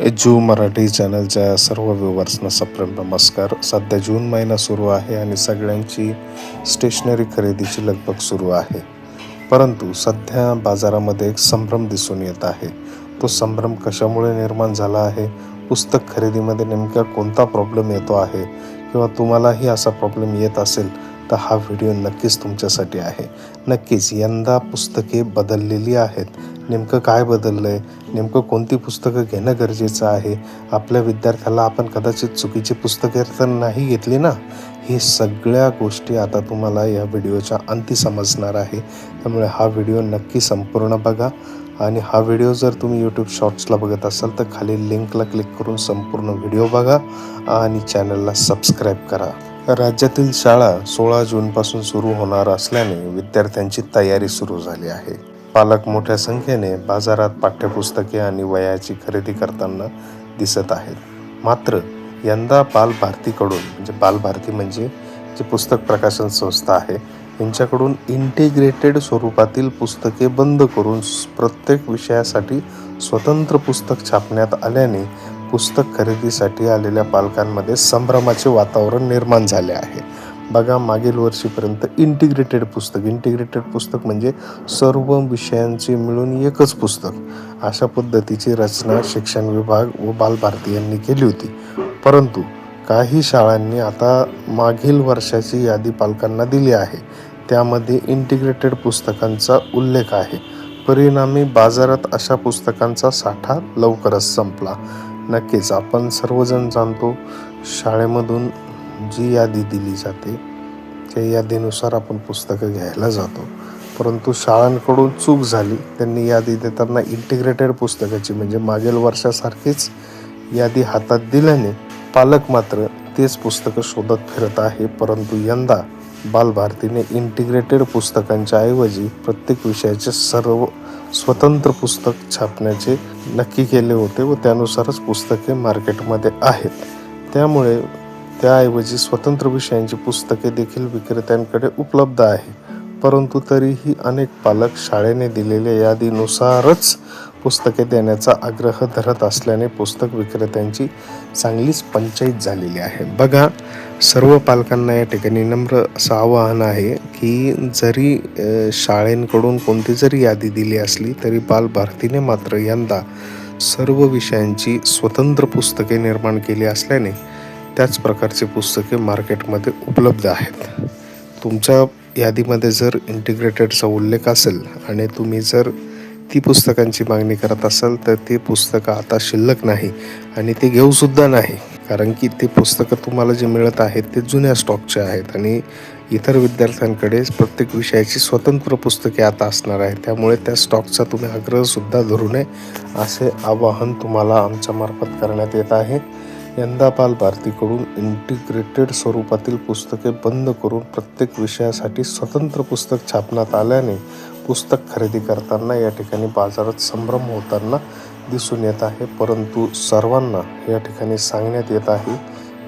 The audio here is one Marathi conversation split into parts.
जू मराठी चॅनलच्या सर्व व्ह्युवर्सना सप्रेम नमस्कार. सध्या जून महिना सुरू आहे आणि सगळ्यांची स्टेशनरी खरेदीची लगबग सुरू आहे. परंतु सध्या बाजारामध्ये एक संभ्रम दिसून येत आहे. तो संभ्रम कशामुळे निर्माण झाला आहे? पुस्तक खरेदीमध्ये नेमका कोणता प्रॉब्लेम येतो आहे? किंवा तुम्हालाही असा प्रॉब्लेम येत असेल तर हा व्हिडिओ नक्कीच तुमच्यासाठी आहे. नक्कीच यंदा पुस्तके बदललेली आहेत. नेमकं काय बदललं आहे नेमकं कोणती पुस्तकं घेणं गरजेचं आहे? आपल्या विद्यार्थ्याला आपण कदाचित चुकीची पुस्तके तर नाही घेतली ना? ही सगळ्या गोष्टी आता तुम्हाला या व्हिडिओच्या अंती समजणार आहे. त्यामुळे हा व्हिडिओ नक्की संपूर्ण बघा. आणि हा व्हिडिओ जर तुम्ही यूट्यूब शॉर्ट्सला बघत असाल तर खाली लिंकला क्लिक करून संपूर्ण व्हिडिओ बघा आणि चॅनलला सबस्क्राईब करा. राज्यातील शाळा सोळा जूनपासून सुरू होणार असल्याने विद्यार्थ्यांची तयारी सुरू झाली आहे. पालक मोठ्या संख्येने बाजारात पाठ्यपुस्तके आणि वयाची खरेदी करताना दिसत आहेत. मात्र यंदा बालभारतीकडून म्हणजे बालभारती म्हणजे जी पुस्तक प्रकाशन संस्था आहे यांच्याकडून इंटिग्रेटेड स्वरूपातील पुस्तके बंद करून प्रत्येक विषयासाठी स्वतंत्र पुस्तक छापण्यात आल्याने पुस्तक खरेदीसाठी आलेल्या पालकांमध्ये संभ्रमाचे वातावरण निर्माण झाले आहे. बघा मागील वर्षीपर्यंत इंटिग्रेटेड पुस्तक. इंटिग्रेटेड पुस्तक म्हणजे सर्व विषयांचे मिळून एकच पुस्तक. अशा पद्धतीची रचना शिक्षण विभाग व बालभारती यांनी केली होती. परंतु काही शाळांनी आता मागील वर्षाची यादी पालकांना दिली आहे. त्यामध्ये इंटिग्रेटेड पुस्तकांचा उल्लेख आहे. परिणामी बाजारात अशा पुस्तकांचा साठा लवकरच संपला. नक्कीच आपण सर्वजण जाणतो शाळेमधून जी यादी दिली जाते त्या यादीनुसार आपण पुस्तकं घ्यायला जातो. परंतु शाळांकडून चूक झाली त्यांनी यादी देताना इंटिग्रेटेड पुस्तकाची म्हणजे मागील वर्षासारखीच यादी हातात दिल्याने पालक मात्र तेच पुस्तकं शोधत फिरत आहे. परंतु यंदा बालभारतीने इंटिग्रेटेड पुस्तकांच्या ऐवजी प्रत्येक विषयाचे सर्व स्वतंत्र पुस्तक छापण्याचे नक्की केले होते व त्यानुसारच पुस्तके मार्केटमध्ये आहेत. त्यामुळे त्याऐवजी स्वतंत्र विषयांची पुस्तके देखील विक्रेत्यांकडे उपलब्ध आहे. परंतु तरीही अनेक पालक शाळेने दिलेल्या यादीनुसारच पुस्तके देण्याचा आग्रह धरत असल्याने पुस्तक विक्रेत्यांची चांगलीच पंचायत झालेली आहे. बघा सर्व पालकांना या ठिकाणी नम्र असं आवाहन आहे की जरी शाळेंकडून कोणती जरी यादी दिली असली तरी बालभारतीने मात्र यंदा सर्व विषयांची स्वतंत्र पुस्तके निर्माण केली असल्याने त्याच प्रकारची पुस्तके मार्केटमध्ये उपलब्ध आहेत. तुमच्या यादीमध्ये जर इंटिग्रेटेडचा उल्लेख असेल आणि तुम्ही जर ती पुस्तकांची मागणी करत असाल तर ती पुस्तकं आता शिल्लक नाही आणि ते घेऊसुद्धा नाही. कारण की ते पुस्तकं तुम्हाला जे मिळत आहेत ते जुन्या स्टॉकचे आहेत आणि इतर विद्यार्थ्यांकडे प्रत्येक विषयाची स्वतंत्र पुस्तके आता असणार आहे त्यामुळे त्या स्टॉकचा तुम्ही आग्रहसुद्धा धरू नये असे आवाहन तुम्हाला आमच्यामार्फत करण्यात येत आहे. यंदा बालभारतीकडून इंटिग्रेटेड स्वरूपातील पुस्तके बंद करून प्रत्येक विषयासाठी स्वतंत्र पुस्तक छापण्यात आल्याने पुस्तक खरेदी करताना या ठिकाणी बाजारात संभ्रम होताना दिसून येत आहे. परंतु सर्वांना या ठिकाणी सांगण्यात येत आहे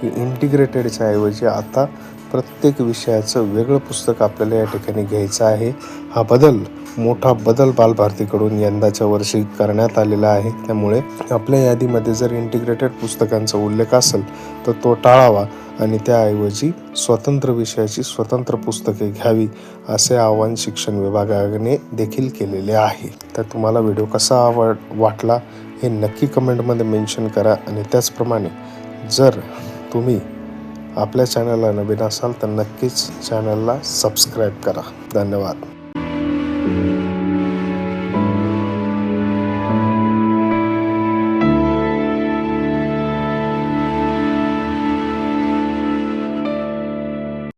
की इंटिग्रेटेडच्या ऐवजी आता प्रत्येक विषयाचं वेगळं पुस्तक आपल्याला या ठिकाणी घ्यायचं आहे. हा बदल मोठा बदल बालभारतीकडून यंदाच्या वर्षी करण्यात आलेला आहे. त्यामुळे आपल्या यादीमध्ये जर इंटिग्रेटेड पुस्तकांचा उल्लेख असेल तर तो टाळावा आणि त्याऐवजी स्वतंत्र विषयाची स्वतंत्र पुस्तके घ्यावी असे आवाहन शिक्षण विभागाने देखील केलेले आहे. तर तुम्हाला व्हिडिओ कसा आवड वाटला हे नक्की कमेंटमध्ये मेन्शन करा आणि त्याचप्रमाणे जर तुम्ही आपल्या चॅनलला नवीन असाल तर नक्कीच चॅनलला सबस्क्राईब करा. धन्यवाद. Thank you.